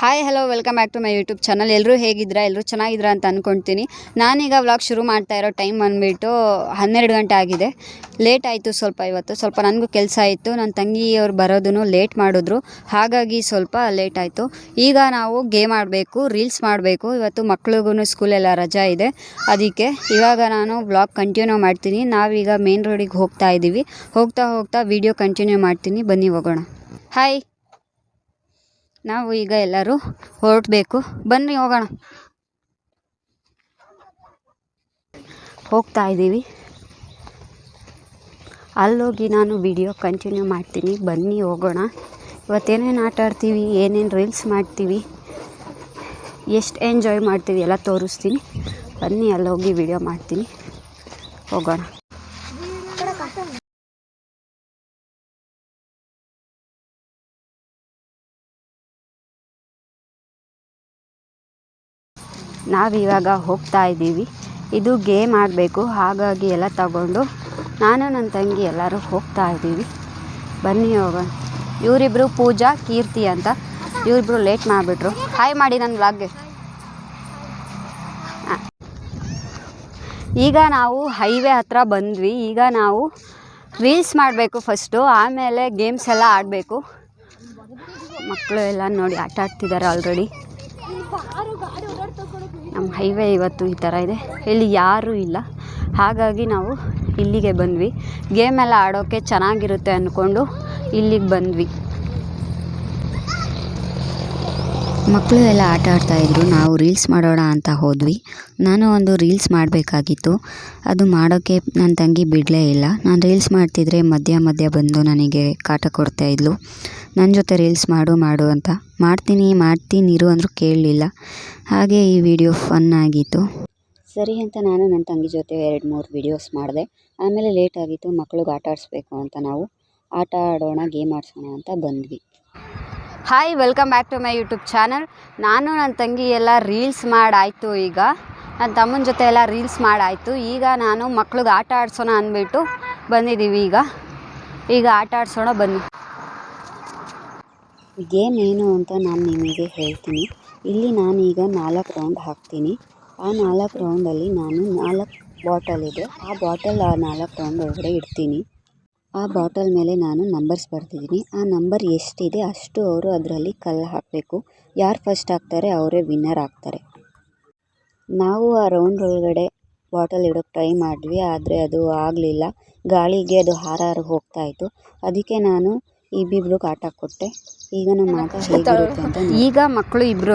Hi hello welcome back to my YouTube channel ಎಲ್ಲರೂ ಹೇಗಿದ್ದೀರಾ? ಎಲ್ಲರೂ ಚೆನ್ನಾಗಿದ್ದೀರಾ ಅಂತ ಅಂದ್ಕೊಳ್ತೀನಿ ನಾನೀಗ ವ್ಲಾಗ್ ಶುರು ಮಾಡ್ತಾ ಇರೋ ಟೈಮ್ ಬಂದುಬಿಟ್ಟು ಹನ್ನೆರಡು ಗಂಟೆ ಆಗಿದೆ. ಲೇಟ್ ಆಯಿತು ಸ್ವಲ್ಪ ಇವತ್ತು. ಸ್ವಲ್ಪ ನನಗೂ ಕೆಲಸ ಇತ್ತು. ನನ್ನ ತಂಗಿಯವ್ರು ಬರೋದನ್ನು ಲೇಟ್ ಮಾಡಿದ್ರು. ಹಾಗಾಗಿ ಸ್ವಲ್ಪ ಲೇಟ್ ಆಯಿತು. ಈಗ ನಾವು ಗೇಮ್ ಆಡಬೇಕು ರೀಲ್ಸ್ ಮಾಡಬೇಕು. ಇವತ್ತು ಮಕ್ಳಿಗೂ ಸ್ಕೂಲೆಲ್ಲ ರಜಾ ಇದೆ. ಅದಕ್ಕೆ ಇವಾಗ ನಾನು ವ್ಲಾಗ್ ಕಂಟಿನ್ಯೂ ಮಾಡ್ತೀನಿ. ನಾವೀಗ ಮೇನ್ ರೋಡಿಗೆ ಹೋಗ್ತಾ ಇದ್ದೀವಿ ಹೋಗ್ತಾ ಹೋಗ್ತಾ ವೀಡಿಯೋ ಕಂಟಿನ್ಯೂ ಮಾಡ್ತೀನಿ. ಬನ್ನಿ ಹೋಗೋಣ. ಹಾಯ್ ನಾವು ಈಗ ಎಲ್ಲರೂ ಹೊರಟಬೇಕು ಬನ್ನಿ, ಹೋಗೋಣ. ಹೋಗ್ತಾ ಇದ್ದೀವಿ. ಅಲ್ಲೋಗಿ ನಾನು ವಿಡಿಯೋ ಕಂಟಿನ್ಯೂ ಮಾಡ್ತೀನಿ. ಬನ್ನಿ, ಹೋಗೋಣ. ಇವತ್ತೇನೇನು ಆಟ ಆಡ್ತೀವಿ, ಏನೇನು ರೀಲ್ಸ್ ಮಾಡ್ತೀವಿ, ಎಷ್ಟು ಎಂಜಾಯ್ ಮಾಡ್ತೀವಿ ಎಲ್ಲ ತೋರಿಸ್ತೀನಿ. ಬನ್ನಿ, ಅಲ್ಲೋಗಿ ವಿಡಿಯೋ ಮಾಡ್ತೀನಿ. ಹೋಗೋಣ. ನಾವಿವಾಗ ಹೋಗ್ತಾ ಇದ್ದೀವಿ. ಇದು ಗೇಮ್ ಆಡಬೇಕು ಹಾಗಾಗಿ ಎಲ್ಲ ತಗೊಂಡು ನಾನು ನನ್ನ ತಂಗಿ ಎಲ್ಲರೂ ಹೋಗ್ತಾ ಇದ್ದೀವಿ. ಬನ್ನಿ ಹೋಗೋಣ. ಇವರಿಬ್ಬರು ಪೂಜಾ, ಕೀರ್ತಿ ಅಂತ. ಇವರಿಬ್ರು ಲೇಟ್ ಮಾಡಿಬಿಟ್ರು. ಹಾಯ್ ಮಾಡಿ ನನ್ನ ಬ್ಲಾಗ್ಗೆ ಈಗ ನಾವು ಹೈವೇ ಹತ್ರ ಬಂದ್ವಿ. ಈಗ ನಾವು ರೀಲ್ಸ್ ಮಾಡಬೇಕು ಫಸ್ಟು ಆಮೇಲೆ ಗೇಮ್ಸ್ ಎಲ್ಲ ಆಡಬೇಕು. ಮಕ್ಕಳು ಎಲ್ಲ ನೋಡಿ ಆಟ ಆಡ್ತಿದ್ದಾರೆ ಆಲ್ರೆಡಿ ನಮ್ಮ ಹೈವೇ ಇವತ್ತು ಈ ಥರ ಇದೆ. ಇಲ್ಲಿ ಯಾರೂ ಇಲ್ಲ. ಹಾಗಾಗಿ ನಾವು ಇಲ್ಲಿಗೆ ಬಂದ್ವಿ. ಗೇಮ್ ಎಲ್ಲ ಆಡೋಕ್ಕೆ ಚೆನ್ನಾಗಿರುತ್ತೆ ಅಂದ್ಕೊಂಡು ಇಲ್ಲಿಗೆ ಬಂದ್ವಿ. ಮಕ್ಕಳು ಎಲ್ಲ ಆಟ ಆಡ್ತಾಯಿದ್ರು ನಾವು ರೀಲ್ಸ್ ಮಾಡೋಣ ಅಂತ ಹೋದ್ವಿ. ನಾನು ಒಂದು ರೀಲ್ಸ್ ಮಾಡಬೇಕಾಗಿತ್ತು. ಅದು ಮಾಡೋಕ್ಕೆ ನನ್ನ ತಂಗಿ ಬಿಡಲೇ ಇಲ್ಲ. ನಾನು ರೀಲ್ಸ್ ಮಾಡ್ತಿದ್ರೆ ಮಧ್ಯ ಮಧ್ಯ ಬಂದು ನನಗೆ ಕಾಟ ಕೊಡ್ತಾ ಇದ್ಲು. ನನ್ನ ಜೊತೆ ರೀಲ್ಸ್ ಮಾಡು ಮಾಡು ಅಂತ. ಮಾಡ್ತೀನಿ ಮಾಡ್ತೀನಿ ಇರು ಅಂದರೂ ಕೇಳಲಿಲ್ಲ. ಹಾಗೆ ಈ ವಿಡಿಯೋ ಫನ್ ಆಗಿತ್ತು. ಸರಿ ಅಂತ ನಾನು ನನ್ನ ತಂಗಿ ಜೊತೆ ಎರಡು ಮೂರು ವಿಡಿಯೋಸ್ ಮಾಡಿದೆ. ಆಮೇಲೆ ಲೇಟ್ ಆಗಿತ್ತು, ಮಕ್ಳಿಗೆ ಆಟ ಆಡಿಸ್ಬೇಕು ಅಂತ ನಾವು. ಆಟ ಆಡೋಣ, ಗೇಮ್ ಆಡಿಸೋಣ ಅಂತ ಬಂದ್ವಿ. Hi welcome back to my YouTube channel ನಾನು ನನ್ನ ತಂಗಿ ಎಲ್ಲ ರೀಲ್ಸ್ ಮಾಡಾಯಿತು ಈಗ. ನನ್ನ ತಮ್ಮನ ಜೊತೆ ಎಲ್ಲ ರೀಲ್ಸ್ ಮಾಡಾಯಿತು. ಈಗ ನಾನು ಮಕ್ಳಿಗೆ ಆಟ ಆಡಿಸೋಣ ಅಂದ್ಬಿಟ್ಟು ಬಂದಿದ್ದೀವಿ ಈಗ. ಈಗ ಆಟ ಆಡಿಸೋಣ ಬನ್ನಿ. ಗೇಮ್ ಏನು ಅಂತ ನಾನು ನಿಮಗೆ ಹೇಳ್ತೀನಿ. ಇಲ್ಲಿ ನಾನೀಗ ನಾಲ್ಕು ರೌಂಡ್ ಹಾಕ್ತೀನಿ. ಆ ನಾಲ್ಕು ರೌಂಡಲ್ಲಿ ನಾನು ನಾಲ್ಕು ಬಾಟಲ್ ಇದೆ. ಆ ಬಾಟಲ್ ಆ ನಾಲ್ಕು ರೌಂಡ್ ಒಳಗಡೆ ಇಡ್ತೀನಿ. ಆ ಬಾಟಲ್ ಮೇಲೆ ನಾನು ನಂಬರ್ಸ್ ಬರ್ತಿದ್ದೀನಿ ಆ ನಂಬರ್ ಎಷ್ಟಿದೆ ಅಷ್ಟು ಅವರು ಅದರಲ್ಲಿ ಕಲ್ಲು ಹಾಕಬೇಕು. ಯಾರು ಫಸ್ಟ್ ಹಾಕ್ತಾರೆ ಅವರೇ ವಿನ್ನರ್ ಆಗ್ತಾರೆ. ನಾವು ಆ ರೌಂಡ್ ಒಳಗಡೆ ಬಾಟಲ್ ಇಡೋಕ್ಕೆ ಟ್ರೈ ಮಾಡಿದ್ವಿ, ಆದರೆ ಅದು ಆಗಲಿಲ್ಲ. ಗಾಳಿಗೆ ಅದು ಹಾರಾರು ಹೋಗ್ತಾ ಇತ್ತು. ಅದಕ್ಕೆ ನಾನು ಇಬ್ಬಿಬ್ರಿಗೆ ಆಟ ಕೊಟ್ಟೆ. ಈಗ ನಮ್ಮ ಆಟ ಹೇಗಿರುತ್ತೆ ಅಂತ ಈಗ ಮಕ್ಕಳು ಇಬ್ರು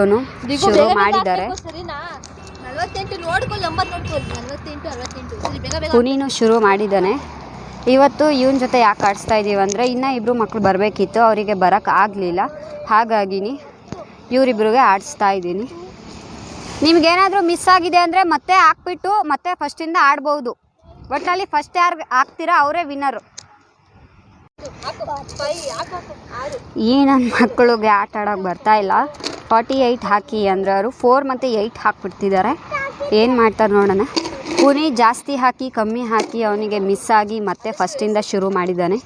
ಶುರು ಮಾಡಿದ್ದಾರೆ. ನಲವತ್ತೆಂಟು ನೋಡ್ಕೊಳ್ಳಿ ನಂಬರ್ ನೋಡ್ಕೊಳ್ಳಿ ನಲವತ್ತೆಂಟು ಅರವತ್ತೆಂಟು. ಸರಿ ಬೇಗ ಬೇಗ ಪುನೀನು ಶುರು ಮಾಡಿದ್ದಾನೆ. ಇವತ್ತು ಇವನ ಜೊತೆ ಯಾಕೆ ಆಡಿಸ್ತಾ ಇದ್ದೀವಿ ಅಂದರೆ ಇನ್ನೂ ಇಬ್ಬರು ಮಕ್ಕಳು ಬರಬೇಕಿತ್ತು ಅವರಿಗೆ ಬರೋಕ್ಕೆ ಆಗಲಿಲ್ಲ. ಹಾಗಾಗಿನಿ ಇವರಿಬ್ರಿಗೆ ಆಡಿಸ್ತಾ ಇದ್ದೀನಿ. ನಿಮ್ಗೇನಾದರೂ ಮಿಸ್ ಆಗಿದೆ ಅಂದರೆ ಮತ್ತೆ ಹಾಕ್ಬಿಟ್ಟು ಮತ್ತೆ ಫಸ್ಟಿಂದ ಆಡ್ಬೋದು. ಒಟ್ಟಿನಲ್ಲಿ ಫಸ್ಟ್ ಯಾರು ಹಾಕ್ತೀರಾ ಅವರೇ ವಿನ್ನರು ಈ ನನ್ನ ಮಕ್ಕಳಿಗೆ ಆಟ ಆಡೋಕೆ ಬರ್ತಾ ಇಲ್ಲ. ಫಾರ್ಟಿ ಏಯ್ಟ್ ಹಾಕಿ ಅಂದರೆ ಅವರು ಫೋರ್ ಮತ್ತು ಏಯ್ಟ್ ಹಾಕ್ಬಿಡ್ತಿದ್ದಾರೆ. ಏನು ಮಾಡ್ತಾರೆ ನೋಡೋಣ. ಪುನಿ ಜಾಸ್ತಿ ಹಾಕಿ, ಕಮ್ಮಿ ಹಾಕಿ ಅವನಿಗೆ ಮಿಸ್ ಆಗಿ ಮತ್ತೆ ಫಸ್ಟಿಂದ ಶುರು ಮಾಡಿದ್ದಾನೆ.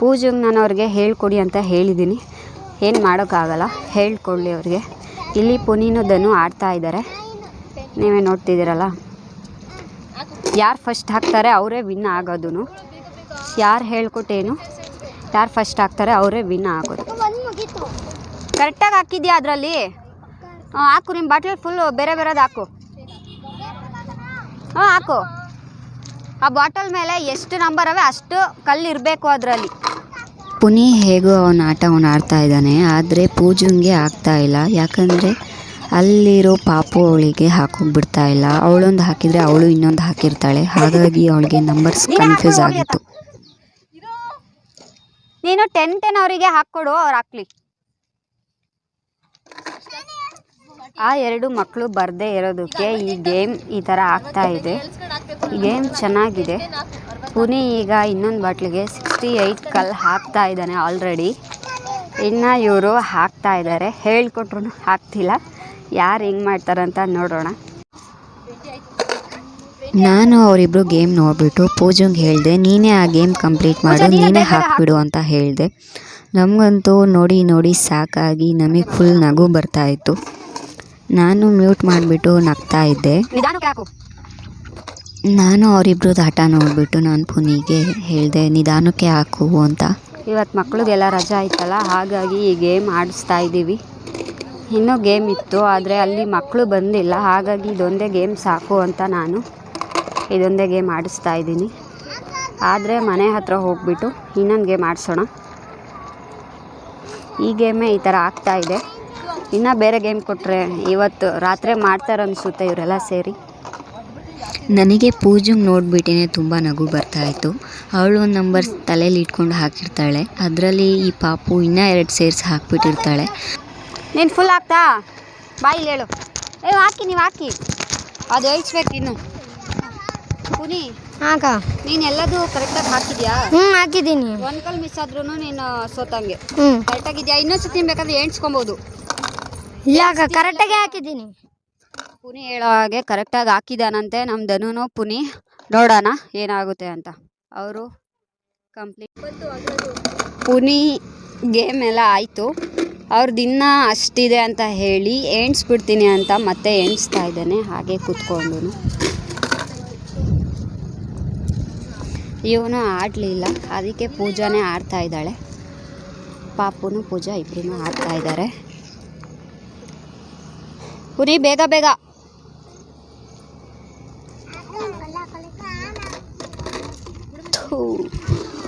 ಪೂಜೆಗೆ ನಾನು ಅವ್ರಿಗೆ ಹೇಳ್ಕೊಡಿ ಅಂತ ಹೇಳಿದ್ದೀನಿ ಏನು ಮಾಡೋಕ್ಕಾಗಲ್ಲ ಹೇಳ್ಕೊಳ್ಳಿ ಅವ್ರಿಗೆ. ಇಲ್ಲಿ ಪುನೀನು ದನು ಆಡ್ತಾ ಇದ್ದಾರೆ. ನೀವೇ ನೋಡ್ತಿದ್ದೀರಲ್ಲ. ಯಾರು ಫಸ್ಟ್ ಹಾಕ್ತಾರೆ, ಅವರೇ ವಿನ್ ಆಗೋದು ಯಾರು ಹೇಳ್ಕೊಟ್ಟೇನು ಯಾರು ಫಸ್ಟ್ ಹಾಕ್ತಾರೆ ಅವರೇ ವಿನ್ ಆಗೋದು ಕರೆಕ್ಟಾಗಿ ಹಾಕಿದ್ಯಾ ಅದರಲ್ಲಿ? ಹಾಕು ನಿಮ್ಮ ಬಾಟಲ್ ಫುಲ್ಲು ಬೇರೆ ಬೇರೆದು ಹಾಕು. ಹಾಂ ಹಾಕು. ಆ ಬಾಟಲ್ ಮೇಲೆ ಎಷ್ಟು ನಂಬರ್ ಅವೆ ಅಷ್ಟು ಕಲ್ಲು ಇರಬೇಕು ಅದರಲ್ಲಿ. ಪುನಿ ಹೇಗೋ ಅವನ ಆಟ ಅವನು ಆಡ್ತಾ ಇದ್ದಾನೆ ಆದರೆ ಪೂಜುಂಗೆ ಆಗ್ತಾ ಇಲ್ಲ. ಯಾಕಂದರೆ ಅಲ್ಲಿರೋ ಪಾಪು ಅವಳಿಗೆ ಹಾಕೋಗ್ಬಿಡ್ತಾ ಇಲ್ಲ. ಅವಳೊಂದು ಹಾಕಿದರೆ ಅವಳು ಇನ್ನೊಂದು ಹಾಕಿರ್ತಾಳೆ. ಹಾಗಾಗಿ ಅವಳಿಗೆ ನಂಬರ್ಸ್ ಕನ್ಫ್ಯೂಸ್ ಆಗಿತ್ತು. ನೀನು ಟೆನ್ ಟೆನ್ ಅವರಿಗೆ ಹಾಕ್ಕೊಡು, ಅವ್ರು ಹಾಕ್ಲಿ. ಆ ಎರಡು ಮಕ್ಕಳು ಬರದೇ ಇರೋದಕ್ಕೆ ಈ ಗೇಮ್ ಈ ಥರ ಆಗ್ತಾ ಇದೆ. ಈ ಗೇಮ್ ಚೆನ್ನಾಗಿದೆ. ಪುನಿ ಈಗ ಇನ್ನೊಂದು ಬಾಟ್ಲಿಗೆ ಸಿಕ್ಸ್ಟಿ ಏಯ್ಟ್ ಕಲ್ ಹಾಕ್ತಾ ಇದ್ದಾನೆ ಆಲ್ರೆಡಿ ಇನ್ನು ಇವರು ಹಾಕ್ತಾ ಇದ್ದಾರೆ ಹೇಳ್ಕೊಟ್ರು ಹಾಕ್ತಿಲ್ಲ. ಯಾರು ಹೆಂಗೆ ಮಾಡ್ತಾರಂತ ನೋಡೋಣ. ನಾನು ಅವರಿಬ್ಬರು ಗೇಮ್ ನೋಡಿಬಿಟ್ಟು ಪೂಜಂಗೆ ಹೇಳಿದೆ ನೀನೇ ಆ ಗೇಮ್ ಕಂಪ್ಲೀಟ್ ಮಾಡು ನೀನೇ ಹಾಕಿಬಿಡು ಅಂತ ಹೇಳಿದೆ. ನಮಗಂತೂ ನೋಡಿ ನೋಡಿ ಸಾಕಾಗಿ ನಮಗೆ ಫುಲ್ ನಗು ಬರ್ತಾ ಇತ್ತು. ನಾನು ಮ್ಯೂಟ್ ಮಾಡಿಬಿಟ್ಟು ನಗ್ತಾ ಇದ್ದೆ. ನಾನು ಅವರಿಬ್ರದ್ದು ಆಟ ನೋಡಿಬಿಟ್ಟು ನಾನು ಪುನಿಗೆ ಹೇಳಿದೆ ನಿಧಾನಕ್ಕೆ ಹಾಕು ಅಂತ. ಇವತ್ತು ಮಕ್ಕಳಿಗೆಲ್ಲ ರಜಾ ಆಯ್ತಲ್ಲ ಹಾಗಾಗಿ ಈ ಗೇಮ್ ಆಡಿಸ್ತಾ ಇದ್ದೀವಿ ಇನ್ನೂ ಗೇಮ್ ಇತ್ತು ಆದರೆ ಅಲ್ಲಿ ಮಕ್ಕಳು ಬಂದಿಲ್ಲ ಹಾಗಾಗಿ ಇದೊಂದೇ ಗೇಮ್ ಸಾಕು ಅಂತ ನಾನು ಇದೊಂದೇ ಗೇಮ್ ಆಡಿಸ್ತಾ ಇದ್ದೀನಿ. ಆದರೆ ಮನೆ ಹತ್ರ ಹೋಗ್ಬಿಟ್ಟು ಇನ್ನೊಂದು ಗೇಮ್ ಆಡಿಸೋಣ ಈ ಗೇಮೇ ಈ ಥರ ಆಗ್ತಾಯಿದೆ ಇದೆ. ಇನ್ನೂ ಬೇರೆ ಗೇಮ್ ಕೊಟ್ಟರೆ ಇವತ್ತು ರಾತ್ರಿ ಮಾಡ್ತಾರೆ ಅನಿಸುತ್ತೆ ಇವರೆಲ್ಲ ಸೇರಿ. ನನಗೆ ಪೂಜಂಗೆ ನೋಡಿಬಿಟ್ಟೇ ತುಂಬ ನಗು ಬರ್ತಾಯಿತ್ತು ಅವಳು ಒಂದು ನಂಬರ್ ತಲೆಯಲ್ಲಿ ಇಟ್ಕೊಂಡು ಹಾಕಿರ್ತಾಳೆ. ಅದರಲ್ಲಿ ಈ ಪಾಪು ಇನ್ನೂ ಎರಡು ಸೇರಿಸಿ ಹಾಕ್ಬಿಟ್ಟಿರ್ತಾಳೆ. ನೀನು ಫುಲ್ ಹಾಕ್ತಾ ಬಾಯಿ ಹೇಳು. ಏ ಹಾಕಿ ನೀವು ಹಾಕಿ. ಅದು ಹೇಳ್ಸ್ಬೇಕು ಇನ್ನು. ಪುನಿ ಹಾಕ ನೀನು ಎಲ್ಲದೂ ಕರೆಕ್ಟಾಗಿ ಹಾಕಿದ್ಯಾ? ಹ್ಞೂ ಹಾಕಿದ್ದೀನಿ. ಒಂದು ಕಲ್ ಮಿಸ್ ಆದ್ರೂ ನೀನು ಸೋತಂಗೆ. ಹ್ಞೂ ಕರೆಕ್ಟಾಗಿದ್ಯಾ ಇನ್ನೊಂದು ಸತಿ ಬೇಕಾದ್ರೆ ಎಣ್ಸ್ಕೊಬೋದು ಯಾಕ ಕರೆಕ್ಟಾಗಿ ಹಾಕಿದ್ದೀನಿ. ಪುನಿ ಹೇಳೋ ಹಾಗೆ ಕರೆಕ್ಟಾಗಿ ಹಾಕಿದಾನಂತೆ. ನಮ್ಮ ಧನುನು ಪುನಿ. ನೋಡೋಣ ಏನಾಗುತ್ತೆ ಅಂತ. ಅವರು ಕಂಪ್ಲೀಟ್ ಪುನಿ ಗೇಮ್ ಎಲ್ಲ ಆಯಿತು. ಅವ್ರ ದಿನ ಅಷ್ಟಿದೆ ಅಂತ ಹೇಳಿ ಎಣ್ಸ್ಬಿಡ್ತೀನಿ ಅಂತ ಮತ್ತೆ ಎಣಿಸ್ತಾ ಇದ್ದಾನೆ. ಹಾಗೆ ಕೂತ್ಕೊಂಡು ಇವನು ಆಡಲಿಲ್ಲ. ಅದಕ್ಕೆ ಪೂಜಾನೇ ಆಡ್ತಾ ಇದ್ದಾಳೆ. ಪಾಪುನು ಪೂಜಾ ಇಬ್ಬರೂ ಆಡ್ತಾ ಇದ್ದಾರೆ. ಪುನಿ ಬೇಗ ಬೇಗ.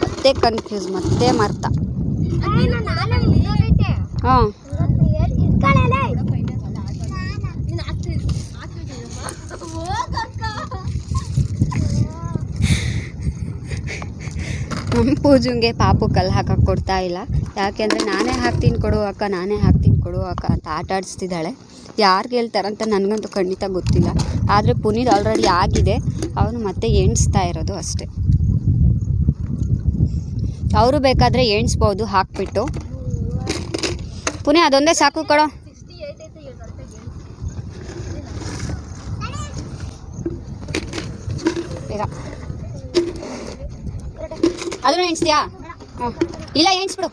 ಮತ್ತೆ ಕನ್ಫ್ಯೂಸ್ ಮತ್ತೆ ಮರ್ತ. ಹಾಂ. ಪೂಜಂಗೆ ಪಾಪು ಕಲ್ಲು ಹಾಕಕ್ಕೆ ಕೊಡ್ತಾ ಇಲ್ಲ. ಯಾಕೆಂದರೆ ನಾನೇ ಹಾಕ್ತೀನಿ ಕೊಡು ಅಕ್ಕ, ನಾನೇ ಹಾಕ್ತೀನಿ ಕೊಡು ಅಕ್ಕ ಅಂತ ಆಟ ಆಡಿಸ್ತಿದ್ದಾಳೆ. ಯಾರು ಗೆಲ್ತಾರಂತ ನನಗಂತೂ ಖಂಡಿತ ಗೊತ್ತಿಲ್ಲ. ಆದರೆ ಪುನೀತ್ ಆಲ್ರೆಡಿ ಆಗಿದೆ. ಅವನು ಮತ್ತೆ ಎಣಿಸ್ತಾ ಇರೋದು ಅಷ್ಟೇ. ಅವರು ಬೇಕಾದರೆ ಎಣಿಸ್ಬೋದು, ಹಾಕ್ಬಿಟ್ಟು. ಪುನೀತ್, ಅದೊಂದೇ ಸಾಕು ಕೊಡೋ. ಅದನ್ನು ಎಣಿಸ್ತೀಯಾ? ಇಲ್ಲ ಎಣಿಸ್ಬಿಡು.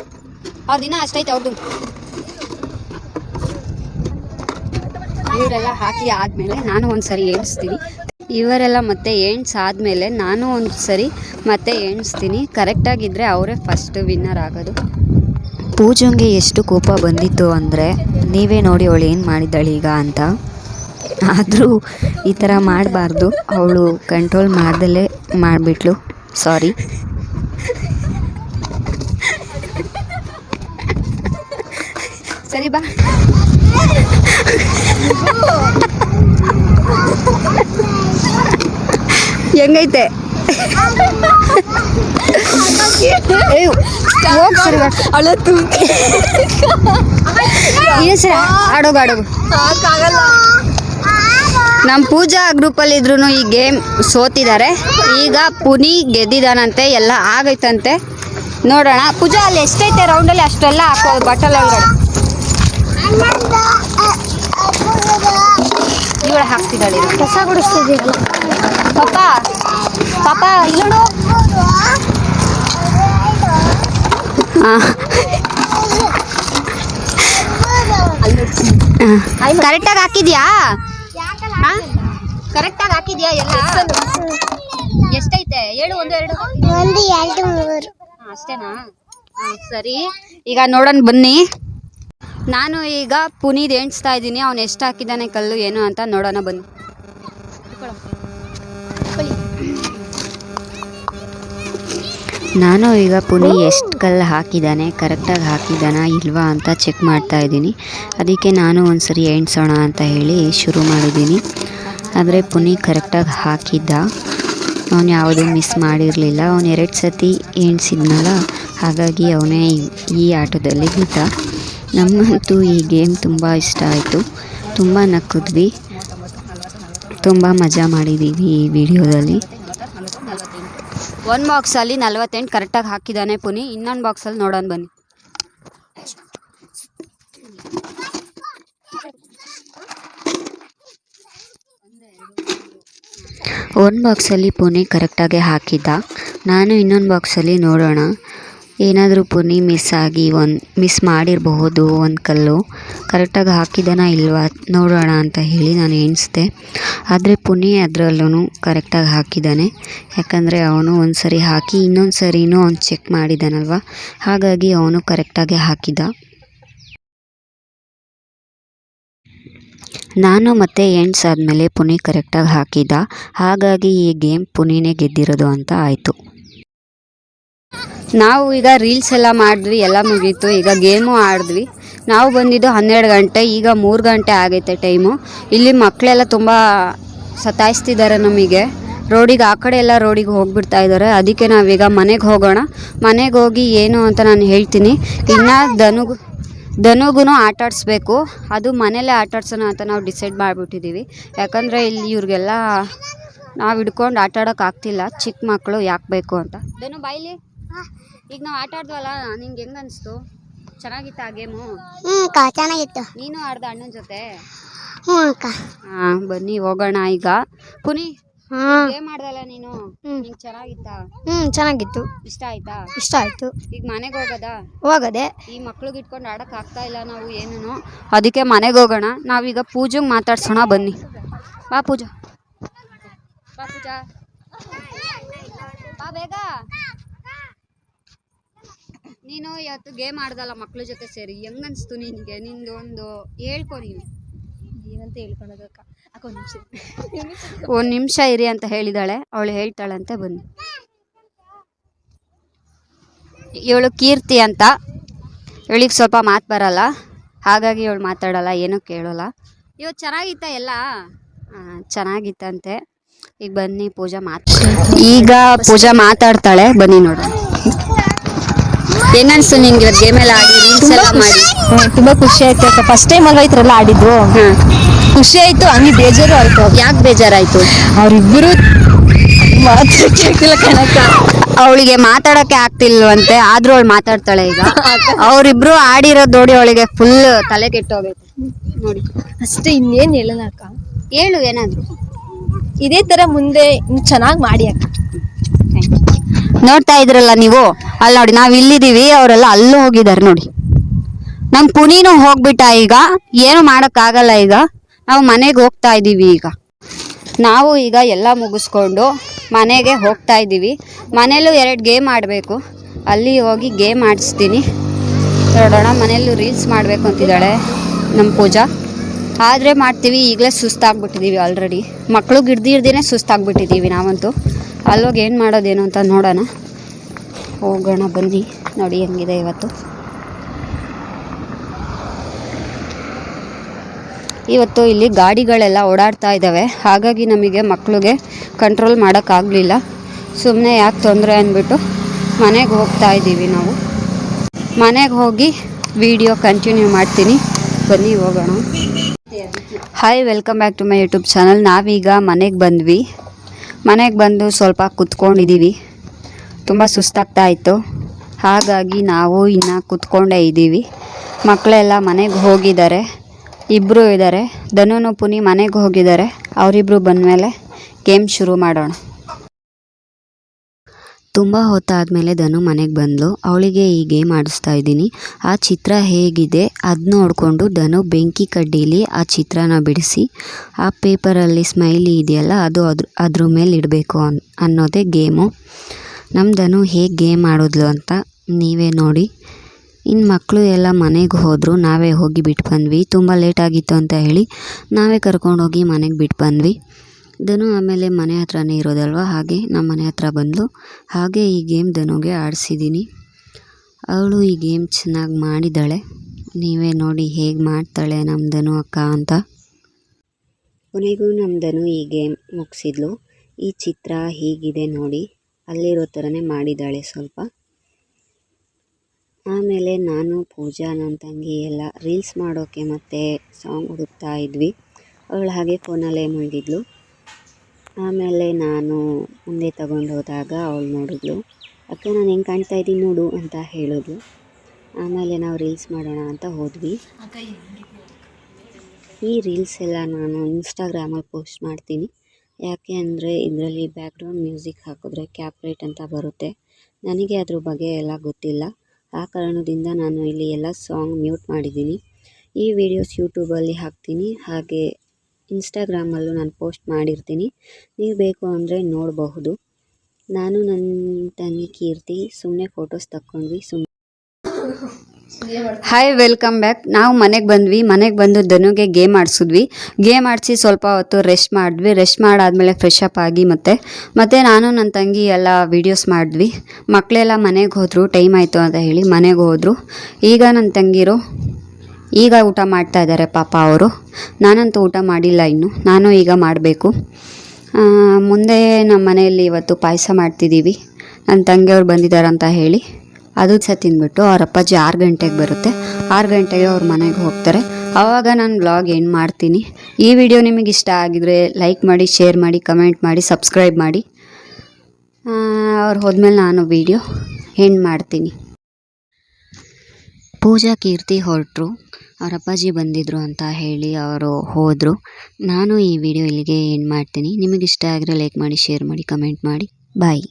ಅವ್ರ ದಿನ ಅಷ್ಟೈತೆ ಅವ್ರದ್ದು ಇವರೆಲ್ಲ ಹಾಕಿ ಆದಮೇಲೆ ನಾನು ಒಂದು ಸರಿ ಎಣಿಸ್ತೀನಿ. ಇವರೆಲ್ಲ ಮತ್ತೆ ಎಣ್ಸಾದ್ಮೇಲೆ ನಾನು ಒಂದು ಸರಿ ಮತ್ತೆ ಎಣಿಸ್ತೀನಿ. ಕರೆಕ್ಟಾಗಿದ್ದರೆ ಅವರೇ ಫಸ್ಟ್ ವಿನ್ನರ್ ಆಗೋದು. ಪೂಜಂಗೆ ಎಷ್ಟು ಕೋಪ ಬಂದಿತ್ತು ಅಂದರೆ ನೀವೇ ನೋಡಿ ಅವಳು ಏನು ಮಾಡಿದ್ದಾಳೆ ಈಗ ಅಂತ. ಆದರೂ ಈ ಥರ ಮಾಡಬಾರ್ದು. ಅವಳು ಕಂಟ್ರೋಲ್ ಮಾಡ್ದಲೇ ಮಾಡಿಬಿಟ್ಲು. ಸಾರಿ ಸರಿ ಬಾ. ಹೆಂಗೈತೆ? ಹೋಗ್ ಸರಿ ಬಾ. ಏನ್ ಸರಿ ಆಡೋಗು ಆಡೋಗು. ನಮ್ಮ ಪೂಜಾ ಗ್ರೂಪಲ್ಲಿ ಇದ್ರು ಈ ಗೇಮ್ ಸೋತಿದ್ದಾರೆ ಈಗ ಪುನಿ ಗೆದ್ದಿದಾನಂತೆ ಎಲ್ಲ ಆಗೈತಂತೆ. ನೋಡೋಣ. ಪೂಜಾ ಅಲ್ಲಿ ಎಷ್ಟೈತೆ ರೌಂಡಲ್ಲಿ ಅಷ್ಟೆಲ್ಲ ಹಾಕೋ ಬಟ್ಟಲ್ ಒಳಗಡೆ? ಇವಳು ಹಾಕ್ತಿದ್ದಾಳೆ. ಕಸ ಗುಡಿಸ್ತಿದ್ದೀರಲ್ಲ ಪಾಪ ಪಾಪ. ಇಲ್ಲೋಡು ಕರೆಕ್ಟಾಗಿ ಹಾಕಿದ್ಯಾ? ಕರೆಕ್ಟಾಗಿ ಹಾಕಿದ್ಯಾ ಎಲ್ಲ? ಎಷ್ಟೈತೆ? ಏಳು ಒಂದು ಎರಡು? ಒಂದು ಎರಡು ಮೂರು. ಅಷ್ಟೇನಾ? ಸರಿ. ಈಗ ನೋಡೋಣ ಬನ್ನಿ. ನಾನು ಈಗ ಪುನೀದ್ ಎಣಿಸ್ತಾ ಇದ್ದೀನಿ. ಅವ್ನು ಎಷ್ಟು ಹಾಕಿದ್ದಾನೆ ಕಲ್ಲು, ಏನು ಅಂತ ನೋಡೋಣ, ಬನ್ನಿ. ನಾನು ಈಗ ಪುನಿ ಎಷ್ಟು ಕಲ್ಲು ಹಾಕಿದ್ದಾನೆ, ಕರೆಕ್ಟಾಗಿ ಹಾಕಿದ್ದಾನ ಇಲ್ವಾ ಅಂತ ಚೆಕ್ ಮಾಡ್ತಾ ಇದ್ದೀನಿ. ಅದಕ್ಕೆ ನಾನು ಒಂದು ಸರಿ ಎಣ್ಸೋಣ ಅಂತ ಹೇಳಿ ಶುರು ಮಾಡಿದ್ದೀನಿ. ಆದರೆ ಪುನಿ ಕರೆಕ್ಟಾಗಿ ಹಾಕಿದ್ದ. ಅವನು ಯಾವುದೂ ಮಿಸ್ ಮಾಡಿರಲಿಲ್ಲ. ಅವನು ಎರಡು ಸತಿ ಎಣಿಸಿದ್ನಲ್ಲ, ಹಾಗಾಗಿ ಅವನೇ ಈ ಆಟದಲ್ಲಿ ಗೆದ್ದ ನಮಗಂತೂ ಈ ಗೇಮ್ ತುಂಬ ಇಷ್ಟ ಆಯಿತು. ತುಂಬ ನಕ್ಕಿದ್ವಿ. ತುಂಬ ಮಜಾ ಮಾಡಿದ್ದೀವಿ ಈ ವಿಡಿಯೋದಲ್ಲಿ. ಒಂದು ಬಾಕ್ಸಲ್ಲಿ ನಲ್ವತ್ತೆಂಟು ಕರೆಕ್ಟಾಗಿ ಹಾಕಿದ್ದಾನೆ ಪುನಿ. ಇನ್ನೊಂದು ಬಾಕ್ಸಲ್ಲಿ ನೋಡೋಣ ಬನ್ನಿ. ಒಂದು ಬಾಕ್ಸಲ್ಲಿ ಪುನಿ ಕರೆಕ್ಟಾಗಿ ಹಾಕಿದ್ದ. ನಾನು ಇನ್ನೊಂದು ಬಾಕ್ಸಲ್ಲಿ ನೋಡೋಣ. ಏನಾದರೂ ಪುನಿ ಮಿಸ್ ಆಗಿ ಒಂದು ಮಿಸ್ ಮಾಡಿರಬಹುದು ಒಂದು ಕಲ್ಲು ಕರೆಕ್ಟಾಗಿ ಹಾಕಿದ್ದಾನಾ ಇಲ್ವಾ? ನೋಡೋಣ ಅಂತ ಹೇಳಿ ನಾನು ಎಣಿಸ್ದೆ. ಆದರೆ ಪುನಿ ಅದರಲ್ಲೂ ಕರೆಕ್ಟಾಗಿ ಹಾಕಿದ್ದಾನೆ ಯಾಕಂದರೆ ಅವನು ಒಂದು ಸರಿ ಹಾಕಿ ಇನ್ನೊಂದು ಸರಿನೂ ಅವ್ನು ಚೆಕ್ ಮಾಡಿದ್ದಾನಲ್ವ ಹಾಗಾಗಿ ಅವನು ಕರೆಕ್ಟಾಗಿ ಹಾಕಿದ. ನಾನು ಮತ್ತೆ ಎಂಡ್ಸ್ ಆದಮೇಲೆ ಪುನಿ ಕರೆಕ್ಟಾಗಿ ಹಾಕಿದ. ಹಾಗಾಗಿ ಈ ಗೇಮ್ ಪುನಿನೇ ಗೆದ್ದಿರೋದು ಅಂತ ಆಯಿತು. ನಾವು ಈಗ ರೀಲ್ಸ್ ಎಲ್ಲ ಮಾಡಿದ್ವಿ, ಎಲ್ಲ ಮುಗೀತು. ಈಗ ಗೇಮು ಆಡಿದ್ವಿ. ನಾವು ಬಂದಿದ್ದು ಹನ್ನೆರಡು ಗಂಟೆ, ಈಗ ಮೂರು ಗಂಟೆ ಆಗೈತೆ ಟೈಮು ಇಲ್ಲಿ ಮಕ್ಕಳೆಲ್ಲ ತುಂಬ ಸತಾಯಿಸ್ತಿದ್ದಾರೆ ನಮಗೆ. ರೋಡಿಗೆ, ಆ ಕಡೆ ಎಲ್ಲ ರೋಡಿಗೆ ಹೋಗಿಬಿಡ್ತಾ ಇದ್ದಾರೆ. ಅದಕ್ಕೆ ನಾವೀಗ ಮನೆಗೆ ಹೋಗೋಣ. ಮನೆಗೆ ಹೋಗಿ ಏನು ಅಂತ ನಾನು ಹೇಳ್ತೀನಿ. ಇನ್ನು ದನುಗು ದನುಗೂ ಆಟ ಆಡಿಸ್ಬೇಕು. ಅದು ಮನೇಲೇ ಆಟ ಆಡ್ಸೋಣ ಅಂತ ನಾವು ಡಿಸೈಡ್ ಮಾಡಿಬಿಟ್ಟಿದ್ದೀವಿ ಯಾಕಂದರೆ ಇಲ್ಲಿ ಇವ್ರಿಗೆಲ್ಲ ನಾವು ಹಿಡ್ಕೊಂಡು ಆಟ ಆಡೋಕ್ಕಾಗ್ತಿಲ್ಲ ಚಿಕ್ಕ ಮಕ್ಕಳು ಯಾಕೆ ಬೇಕು ಅಂತ. ದನು ಬಾಯ್ಲಿ ಈಗ ನಾವು ಆಟ ಆಡ್ದ್ವಲ್ಲ ನಿಂಗೆ ಹೆಂಗ್ ಅನಿಸ್ತು? ಚೆನ್ನಾಗಿತ್ತು ಆ ಗೇಮು? ಹ್ಞೂ ಅಕ್ಕ ಚೆನ್ನಾಗಿತ್ತು. ನೀನು ಆಡ್ದ ಅಣ್ಣನ ಜೊತೆ? ಹ್ಞೂ ಅಕ್ಕ. ಹಾಂ ಬನ್ನಿ ಹೋಗೋಣ ಈಗ. ಪುನಿ ಹಾಂ. ಗೇಮ್ ಆಡ್ದಲ್ಲ ನೀನು? ಹ್ಮ್. ನಿಂಗೆ ಚೆನ್ನಾಗಿತ್ತ? ಹ್ಞೂ ಚೆನ್ನಾಗಿತ್ತು. ಇಷ್ಟ ಆಯ್ತಾ? ಇಷ್ಟ ಆಯ್ತು. ಈಗ ಮನೆಗೆ ಹೋಗೋದಾ? ಹೋಗದೆ. ಈ ಮಕ್ಳಿಗೆ ಇಟ್ಕೊಂಡು ಆಡಕ್ ಆಗ್ತಾ ಇಲ್ಲ ನಾವು ಏನೂ ಅದಕ್ಕೆ ಮನೆಗೆ ಹೋಗೋಣ. ನಾವೀಗ ಪೂಜೆಗೆ ಮಾತಾಡ್ಸೋಣ ಬನ್ನಿ. ಬಾ ಪೂಜಾ. ಬಾ ಪೂಜಾ. ಬಾ ಬೇಗ. ನೀನು ಇವತ್ತು ಗೇಮ್ ಆಡ್ದಲ್ಲ ಮಕ್ಳ ಜೊತೆ ಸೇರಿ ಹೆಂಗ್ ಅನ್ಸ್ತು ನಿನಗೆ? ನಿಂದು ಒಂದು ಹೇಳ್ಕೊ ನೀನು. ಏನಂತ ಹೇಳ್ಕೊಳೋದಕ್ಕ ಅಕ್ಕ? ಒಂದು ನಿಮಿಷ. ಒಂದು ನಿಮಿಷ ಇರಿ ಅಂತ ಹೇಳಿದಾಳೆ. ಅವಳು ಹೇಳ್ತಾಳಂತೆ ಬನ್ನಿ. ಇವಳು ಕೀರ್ತಿ ಅಂತ. ಇವಳಿಗೆ ಸ್ವಲ್ಪ ಮಾತು ಬರಲ್ಲ. ಹಾಗಾಗಿ ಇವಳು ಮಾತಾಡಲ್ಲ ಏನೂ ಕೇಳೋಲ್ಲ. ಇವತ್ತು ಚೆನ್ನಾಗಿತ್ತ ಎಲ್ಲ? ಚೆನ್ನಾಗಿತ್ತಂತೆ ಈಗ ಬನ್ನಿ ಪೂಜಾ ಮಾತು ಈಗ ಪೂಜಾ ಮಾತಾಡ್ತಾಳೆ. ಬನ್ನಿ ನೋಡೋಣ ಏನನ್ಸ್ತು ನಿಂಗೆ ಇವತ್ತು ಗೇಮ್ ಎಲ್ಲ ಆಡಿ ರೀಲ್ಸ್ ಎಲ್ಲ ಮಾಡಿ? ತುಂಬಾ ಖುಷಿ ಆಯ್ತು. ಅಕ್ಕ ಫಸ್ಟ್ ಟೈಮ್ ಅಲ್ವಾ ಈ ಥರ ಎಲ್ಲ ಆಡಿದ್ದು? ಹಾಂ. ಖುಷಿ ಆಯ್ತು ಹಂಗೆ ಬೇಜಾರು ಆಯ್ತು. ಯಾಕೆ ಬೇಜಾರಾಯ್ತು? ಅವರಿಬ್ಬರು ಮಾತಾಡ್ತಿಲ್ಲ ಕಣಕ್ಕ. ಅವಳಿಗೆ ಮಾತಾಡಕ್ಕೆ ಆಗ್ತಿಲ್ವಂತೆ ಆದ್ರೂ ಅವಳು ಮಾತಾಡ್ತಾಳೆ ಈಗ. ಅವರಿಬ್ರು ಆಡಿರೋ ದೋಡಿ ಅವಳಿಗೆ ಫುಲ್ ತಲೆ ಕೆಟ್ಟೋಗೈತೆ ನೋಡಿ. ಅಷ್ಟೇ ಇನ್ನೇನ್ ಹೇಳಲ್ಲ ಅಕ್ಕ. ಹೇಳು ಏನಾದ್ರು. ಇದೇ ತರ ಮುಂದೆ ಚೆನ್ನಾಗಿ ಮಾಡಿ ಅಕ್ಕ. ನೋಡ್ತಾ ಇದ್ರಲ್ಲ ನೀವು? ಅಲ್ಲಿ ನೋಡಿ, ನಾವು ಇಲ್ಲಿದ್ದೀವಿ, ಅವರೆಲ್ಲ ಅಲ್ಲೂ ಹೋಗಿದ್ದಾರೆ ನೋಡಿ. ನಮ್ಮ ಪುನೀನು ಹೋಗ್ಬಿಟ್ಟ ಈಗ, ಏನು ಮಾಡಕ್ ಆಗಲ್ಲ ಈಗ. ನಾವು ಮನೆಗೆ ಹೋಗ್ತಾ ಇದೀವಿ ಈಗ. ನಾವು ಈಗ ಎಲ್ಲ ಮುಗಿಸ್ಕೊಂಡು ಮನೆಗೆ ಹೋಗ್ತಾ ಇದ್ದೀವಿ. ಮನೇಲೂ ಎರಡು ಗೇಮ್ ಆಡಬೇಕು. ಅಲ್ಲಿ ಹೋಗಿ ಗೇಮ್ ಆಡಿಸ್ತೀನಿ. ನೋಡೋಣ ಮನೆಯಲ್ಲೂ ರೀಲ್ಸ್ ಮಾಡಬೇಕು ಅಂತಿದ್ದಾಳೆ ನಮ್ಮ ಪೂಜಾ. ಆದರೆ ಮಾಡ್ತೀವಿ, ಈಗಲೇ ಸುಸ್ತಾಗ್ಬಿಟ್ಟಿದ್ದೀವಿ ಆಲ್ರೆಡಿ ಮಕ್ಕಳು ಗಿಡ್ದಿರ್ದೇ ಸುಸ್ತಾಗ್ಬಿಟ್ಟಿದ್ದೀವಿ ನಾವಂತೂ. ಅಲ್ಲೋಗಿ ಏನು ಮಾಡೋದೇನು ಅಂತ ನೋಡೋಣ. ಹೋಗೋಣ, ಬನ್ನಿ. ನೋಡಿ ಹೆಂಗಿದೆ ಇವತ್ತು. ಇವತ್ತು ಇಲ್ಲಿ ಗಾಡಿಗಳೆಲ್ಲ ಓಡಾಡ್ತಾ ಇದ್ದಾವೆ ಹಾಗಾಗಿ ನಮಗೆ ಮಕ್ಕಳಿಗೆ ಕಂಟ್ರೋಲ್ ಮಾಡೋಕ್ಕಾಗಲಿಲ್ಲ. ಸುಮ್ಮನೆ ಯಾಕೆ ತೊಂದರೆ ಅಂದ್ಬಿಟ್ಟು ಮನೆಗೆ ಹೋಗ್ತಾ ಇದ್ದೀವಿ ನಾವು. ಮನೆಗೆ ಹೋಗಿ ವಿಡಿಯೋ ಕಂಟಿನ್ಯೂ ಮಾಡ್ತೀನಿ. ಬನ್ನಿ, ಹೋಗೋಣ. Hi welcome back to my YouTube channel ನಾವೀಗ ಮನೆಗೆ ಬಂದ್ವಿ. ಮನೆಗೆ ಬಂದು ಸ್ವಲ್ಪ ಕುತ್ಕೊಂಡಿದ್ದೀವಿ ತುಂಬ ಸುಸ್ತಾಗ್ತಾ ಇತ್ತು. ಹಾಗಾಗಿ ನಾವು ಇನ್ನು ಕುತ್ಕೊಂಡೇ ಇದ್ದೀವಿ. ಮಕ್ಕಳೆಲ್ಲ ಮನೆಗೆ ಹೋಗಿದ್ದಾರೆ. ಇಬ್ಬರು ಇದ್ದಾರೆ. ಧನುನು, ಪುನಿ ಮನೆಗೆ ಹೋಗಿದ್ದಾರೆ. ಅವರಿಬ್ಬರು ಬಂದಮೇಲೆ ಗೇಮ್ ಶುರು ಮಾಡೋಣ. ತುಂಬ ಹೊತ್ತಾದಮೇಲೆ ಧನು ಮನೆಗೆ ಬಂದಳು ಅವಳಿಗೆ ಈ ಗೇಮ್ ಆಡಿಸ್ತಾ ಇದ್ದೀನಿ. ಆ ಚಿತ್ರ ಹೇಗಿದೆ ಅದು ನೋಡಿಕೊಂಡು ಧನು ಬೆಂಕಿ ಕಡ್ಡೀಲಿ ಆ ಚಿತ್ರನ ಬಿಡಿಸಿ, ಆ ಪೇಪರಲ್ಲಿ ಸ್ಮೈಲಿ ಇದೆಯಲ್ಲ ಅದು ಅದ್ರ ಅದ್ರ ಮೇಲೆ ಇಡಬೇಕು ಅನ್, ಅನ್ನೋದೇ ಗೇಮು. ನಮ್ಮ ಧನು ಹೇಗೆ ಗೇಮ್ ಆಡಿದ್ಲು ಅಂತ ನೀವೇ ನೋಡಿ. ಇನ್ನು ಮಕ್ಕಳು ಎಲ್ಲ ಮನೆಗೆ ಹೋದರು ನಾವೇ ಹೋಗಿ ಬಿಟ್ಟು ಬಂದ್ವಿ. ತುಂಬ ಲೇಟಾಗಿತ್ತು ಅಂತ ಹೇಳಿ ನಾವೇ ಕರ್ಕೊಂಡೋಗಿ ಮನೆಗೆ ಬಿಟ್ಟು ಬಂದ್ವಿ. ಧನು ಆಮೇಲೆ ಮನೆ ಹತ್ರನೇ ಇರೋದಲ್ವ? ಹಾಗೆ ನಮ್ಮ ಮನೆ ಹತ್ರ ಬಂದಳು ಹಾಗೆ ಈ ಗೇಮ್ ಧನುಗೆ ಆಡಿಸಿದ್ದೀನಿ ಅವಳು ಈ ಗೇಮ್ ಚೆನ್ನಾಗಿ ಮಾಡಿದ್ದಾಳೆ. ನೀವೇ ನೋಡಿ ಹೇಗೆ ಮಾಡ್ತಾಳೆ ನಮ್ಮ ಧನು ಅಕ್ಕ ಅಂತ. ಕೊನೆಗೂ ನಮ್ಮ ಧನು ಈ ಗೇಮ್ ಮುಗಿಸಿದ್ಲು. ಈ ಚಿತ್ರ ಹೀಗಿದೆ ನೋಡಿ. ಅಲ್ಲಿರೋ ಥರನೇ ಮಾಡಿದ್ದಾಳೆ ಸ್ವಲ್ಪ. ಆಮೇಲೆ ನಾನು, ಪೂಜಾ ನನ್ನ ತಂಗಿ ಎಲ್ಲ ರೀಲ್ಸ್ ಮಾಡೋಕ್ಕೆ ಮತ್ತು ಸಾಂಗ್ ಹುಡುಕ್ತಾ ಇದ್ವಿ. ಅವಳು ಹಾಗೆ ಫೋನಲ್ಲೇ ಮುಳುಗಿದ್ಲು. ಆಮೇಲೆ ನಾನು ಮುಂದೆ ತಗೊಂಡು ಹೋದಾಗ ಅವಳು ನೋಡಿದ್ಲು, ಅಕ್ಕ, ನಾನು ಹೆಂಗೆ ಕಾಣ್ತಾ ಇದ್ದೀನಿ ನೋಡು ಅಂತ ಹೇಳೋದು. ಆಮೇಲೆ ನಾವು ರೀಲ್ಸ್ ಮಾಡೋಣ ಅಂತ ಹೋದ್ವಿ. ಈ ರೀಲ್ಸ್ ಎಲ್ಲ ನಾನು ಇನ್ಸ್ಟಾಗ್ರಾಮಲ್ಲಿ ಪೋಸ್ಟ್ ಮಾಡ್ತೀನಿ. ಯಾಕೆ ಅಂದರೆ ಇದರಲ್ಲಿ ಬ್ಯಾಕ್ಗ್ರೌಂಡ್ ಮ್ಯೂಸಿಕ್ ಹಾಕಿದ್ರೆ ಕ್ಯಾಪ್ರೇಟ್ ಅಂತ ಬರುತ್ತೆ. ನನಗೆ ಅದ್ರ ಬಗ್ಗೆ ಎಲ್ಲ ಗೊತ್ತಿಲ್ಲ. ಆ ಕಾರಣದಿಂದ ನಾನು ಇಲ್ಲಿ ಎಲ್ಲ ಸಾಂಗ್ ಮ್ಯೂಟ್ ಮಾಡಿದ್ದೀನಿ. ಈ ವಿಡಿಯೋಸ್ ಯೂಟ್ಯೂಬಲ್ಲಿ ಹಾಕ್ತೀನಿ. ಹಾಗೆ ಇನ್ಸ್ಟಾಗ್ರಾಮಲ್ಲೂ ನಾನು ಪೋಸ್ಟ್ ಮಾಡಿರ್ತೀನಿ. ನೀವು ಬೇಕು ಅಂದರೆ ನೋಡಬಹುದು. ನಾನು ನನ್ನ ತಂಗಿ ಕೀರ್ತಿ ಸುಮ್ಮನೆ ಫೋಟೋಸ್ ತಕ್ಕೊಂಡ್ವಿ ಸುಮ್ಮನೆ ಹಾಯ್ ವೆಲ್ಕಮ್ ಬ್ಯಾಕ್ ನಾವು ಮನೆಗೆ ಬಂದ್ವಿ. ಮನೆಗೆ ಬಂದು ಧನುಗೆ ಗೇಮ್ ಆಡಿಸಿದ್ವಿ. ಗೇಮ್ ಆಡಿಸಿ ಸ್ವಲ್ಪ ಹೊತ್ತು ರೆಸ್ಟ್ ಮಾಡಿದ್ವಿ. ರೆಸ್ಟ್ ಮಾಡಾದಮೇಲೆ ಫ್ರೆಶ್ ಅಪ್ ಆಗಿ ಮತ್ತೆ ಮತ್ತೆ ನಾನು ನನ್ನ ತಂಗಿ ಎಲ್ಲ ವೀಡಿಯೋಸ್ ಮಾಡಿದ್ವಿ. ಮಕ್ಕಳೆಲ್ಲ ಮನೆಗೆ ಹೋದರು ಟೈಮ್ ಆಯಿತು ಅಂತ ಹೇಳಿ ಮನೆಗೆ ಹೋದರು. ಈಗ ನನ್ನ ತಂಗಿರು ಈಗ ಊಟ ಮಾಡ್ತಾ ಇದ್ದಾರೆ ಪಾಪ ಅವರು. ನಾನಂತೂ ಊಟ ಮಾಡಿಲ್ಲ ಇನ್ನು. ನಾನು ಈಗ ಮಾಡಬೇಕು. ಮುಂದೆ ನಮ್ಮ ಮನೆಯಲ್ಲಿ ಇವತ್ತು ಪಾಯಸ ಮಾಡ್ತಿದ್ದೀವಿ. ನನ್ನ ತಂಗಿಯವ್ರು ಬಂದಿದ್ದಾರೆ ಅಂತ ಹೇಳಿ. ಅದು ಸಹ ತಿಂದ್ಬಿಟ್ಟು ಅವ್ರ ಅಪ್ಪಾಜಿ ಆರು ಗಂಟೆಗೆ ಬರುತ್ತೆ. ಆರು ಗಂಟೆಗೆ ಅವ್ರ ಮನೆಗೆ ಹೋಗ್ತಾರೆ. ಆವಾಗ ನಾನು ಬ್ಲಾಗ್ ಏನು ಮಾಡ್ತೀನಿ? ಈ ವಿಡಿಯೋ ನಿಮಗೆ ಇಷ್ಟ ಆಗಿದ್ರೆ ಲೈಕ್ ಮಾಡಿ ಶೇರ್ ಮಾಡಿ ಕಮೆಂಟ್ ಮಾಡಿ ಸಬ್ಸ್ಕ್ರೈಬ್ ಮಾಡಿ. ಅವ್ರು ಹೋದ್ಮೇಲೆ ನಾನು ವಿಡಿಯೋ ಏನು ಮಾಡ್ತೀನಿ. ಪೂಜಾ ಕೀರ್ತಿ ಹೊರಟರು. ಅವ್ರ ಅಪ್ಪಾಜಿ ಬಂದಿದ್ರು ಅಂತ ಹೇಳಿ ಅವರು ಹೋದರು. ನಾನು ಈ ವಿಡಿಯೋ ಇಲ್ಲಿಗೆ ಎಂಡ್ ಮಾಡ್ತೀನಿ. ನಿಮಗಿಷ್ಟ ಆದರೆ ಲೈಕ್ ಮಾಡಿ ಶೇರ್ ಮಾಡಿ ಕಮೆಂಟ್ ಮಾಡಿ. ಬಾಯ್